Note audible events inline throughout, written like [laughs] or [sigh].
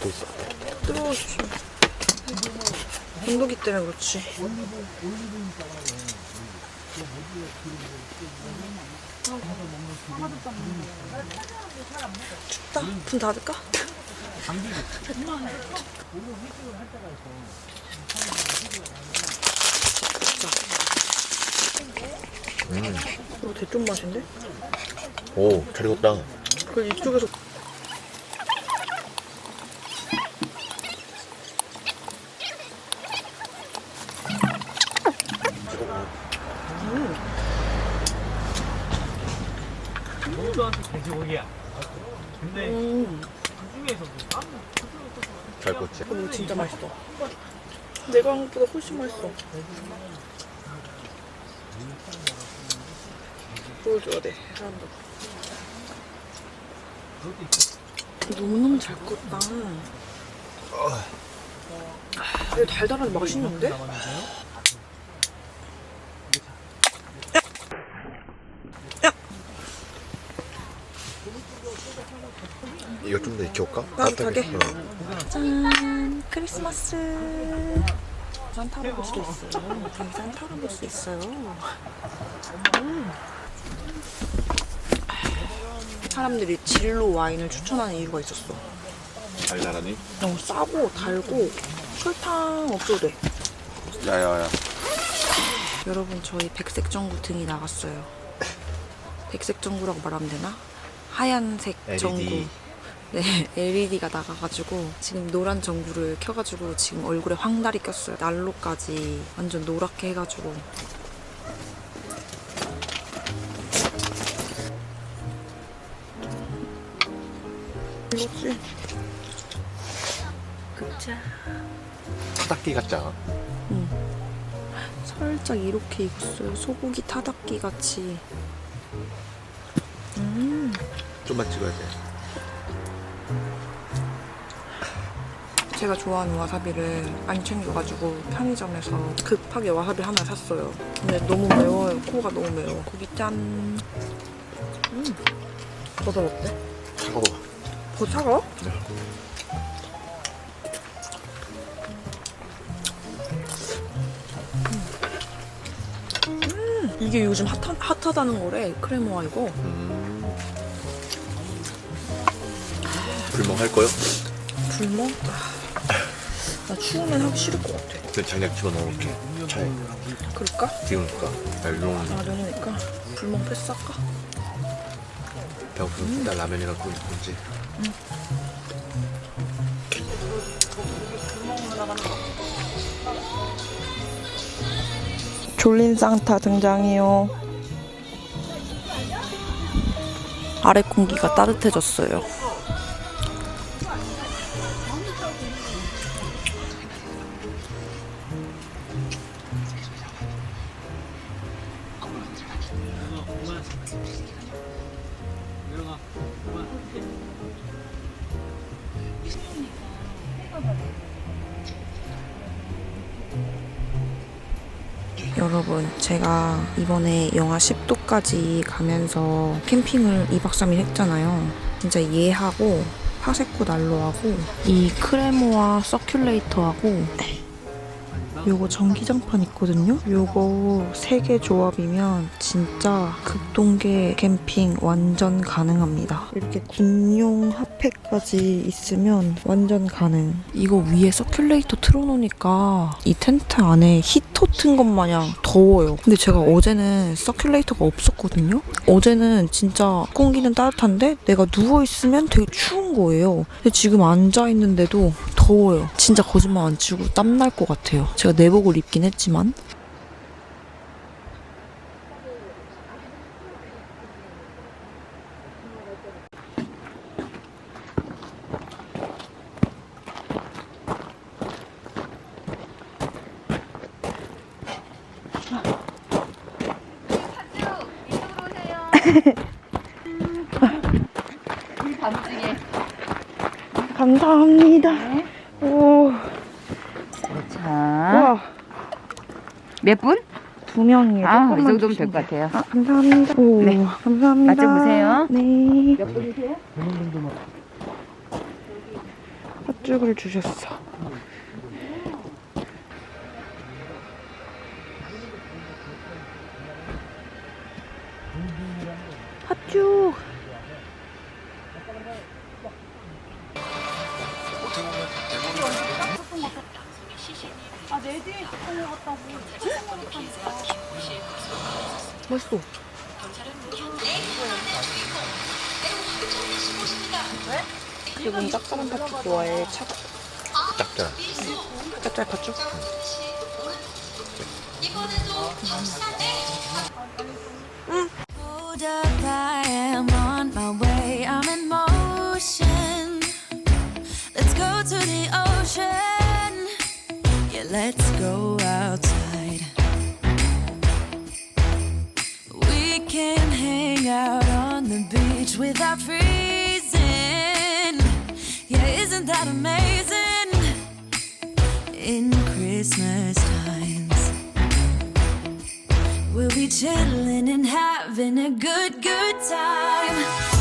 또 있어. 주시. 온도기 때문에 그렇지. 춥다. 불 닫을까? 이거 대좀 맛인데? 오, 잘 익었다. 그 이쪽에서 모두한테 돼지고기야. 근데 음, 그 중에서도 땀 잘 꽂지. 이거 진짜 맛있어. 내가 한 것보다 훨씬 맛있어. 보여줘야 돼, 사람들. 너무너무 잘 껐다. 아, 이거 달달하게 맛있는데? 이거 좀 더 익혀올까? 따뜻하게? 어. 짠! 크리스마스! 산타 할아버지도 있어요. 여기 산타 할아버지도 있어요. 음. 사람들이 진로 와인을 추천하는 이유가 있었어. 달달하니? 너무 싸고 달고 설탕 없어도 돼. 야야야. 여러분 저희 백색 전구 등이 나갔어요. 백색 전구라고 말하면 되나? 하얀색 LED. 전구. 네, [laughs] LED가 나가가지고 지금 노란 전구를 켜가지고 지금 얼굴에 황달이 꼈어요. 난로까지 완전 노랗게 해가지고. 이거지? 그자. 타닥기 같잖아. 살짝 이렇게 익었어요. 소고기 타닥기 같이. 음, 좀만 찍어야 돼. 제가 좋아하는 와사비를 안 챙겨가지고 편의점에서 급하게 와사비 하나 샀어요. 근데 너무 매워요. 코가 너무 매워. 고기 짠. 음, 버섯 어때? 차가워. 버섯 차가워? 음, 이게 요즘 핫하, 핫하다는 거래. 크레모아 이거. 음. 불멍할 거요? 불멍? 아, 나 추우면 하기 싫을 것 같아. 그 장작 집어넣을게. 차에. 그럴까? 지금까 얇은 아, 면이니까 불멍 패스할까? 배고프면 나 라면이나 끓이지. 졸린 산타 등장이요. 아래 공기가 따뜻해졌어요. 여러분, 제가 이번에 영하 10도까지 가면서 캠핑을 2박 3일 했잖아요. 진짜 얘하고 파세코 난로하고 이 크레모와 서큘레이터하고 요거 전기장판 있거든요. 요거 세개 조합이면 진짜 극동계 캠핑 완전 가능합니다. 이렇게 군용 핫팩까지 있으면 완전 가능. 이거 위에 서큘레이터 틀어놓으니까 이 텐트 안에 히터 튼 것 마냥 더워요. 근데 제가 어제는 서큘레이터가 없었거든요. 어제는 진짜 공기는 따뜻한데 내가 누워 있으면 되게 추운 거예요. 근데 지금 앉아 있는데도 더워요. 진짜 거짓말 안 치고 땀 날 것 같아요. 제가 내복을 입긴 했지만. 감사합니다. 오, 자, 와, 몇 분? 두 명이에요. 아, 이 정도면 될 것 같아요. 아, 감사합니다. 오, 네. 감사합니다. 맞춰보세요. 네. 몇 분이세요? 팥죽을 주셨어. 팥죽. 맛있어. 기분 짭짤한 팥죽 좋아해. 차, 짭짤. 짭짤 팥죽? Hold let's go outside. We can hang out on the beach without freezing. Yeah, isn't that amazing? In Christmas times. We'll be chilling and having a good, good time.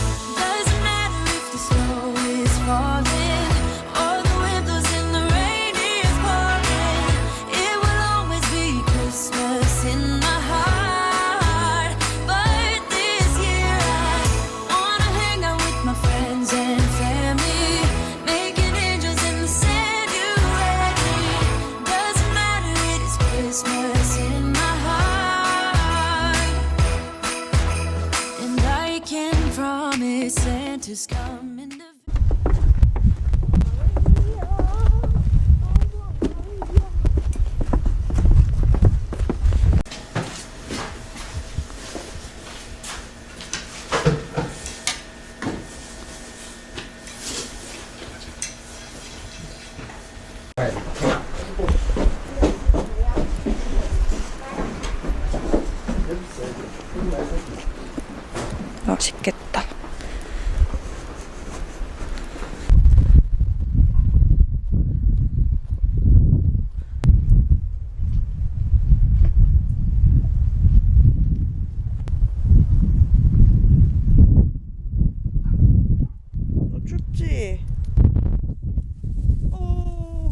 맛있겠다. 너 춥지? 어,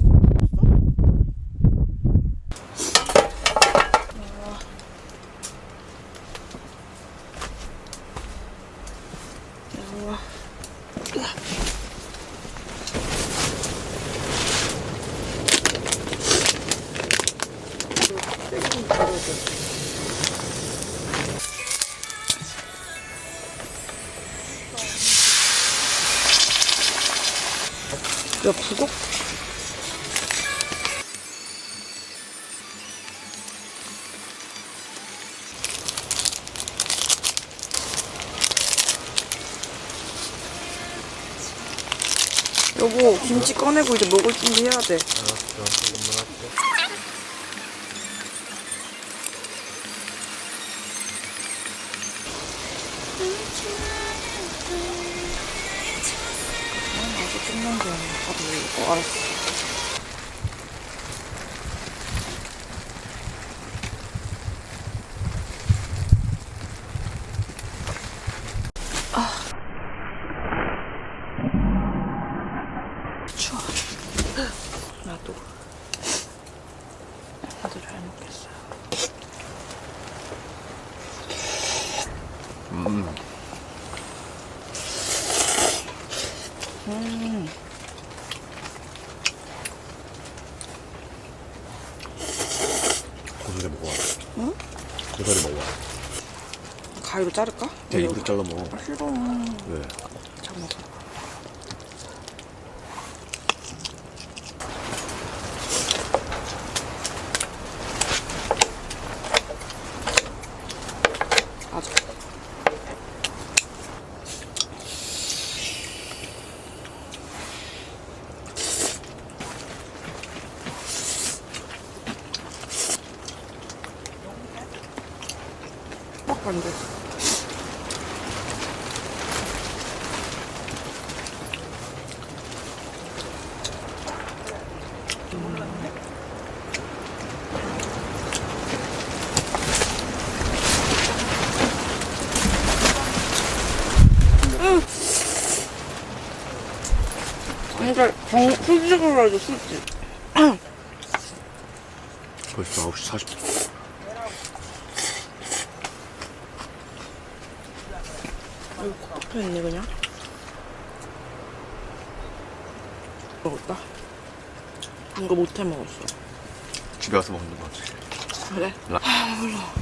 야, 부곡? 여보, 김치 꺼내고 이제 먹을 준비 해야 돼. 아직 끝난 게 아니야. 다들 어, 알았어. 아. 추워. [gasps] 나도. 나도 잘 먹겠어. 음. 음. 고소리 먹어. 응? 고소리 먹어. 가위로 자를까? 야, 입으로 잘라 먹어. 아, 싫어. 왜? 정, 수직으로 해줘, 수직. 벌써 9시 40분. 여기 콕 박혀있네, 그냥. 먹었다. 이거 못해 먹었어. 집에 와서 먹는 거지. 그래? 라- 아, 몰라.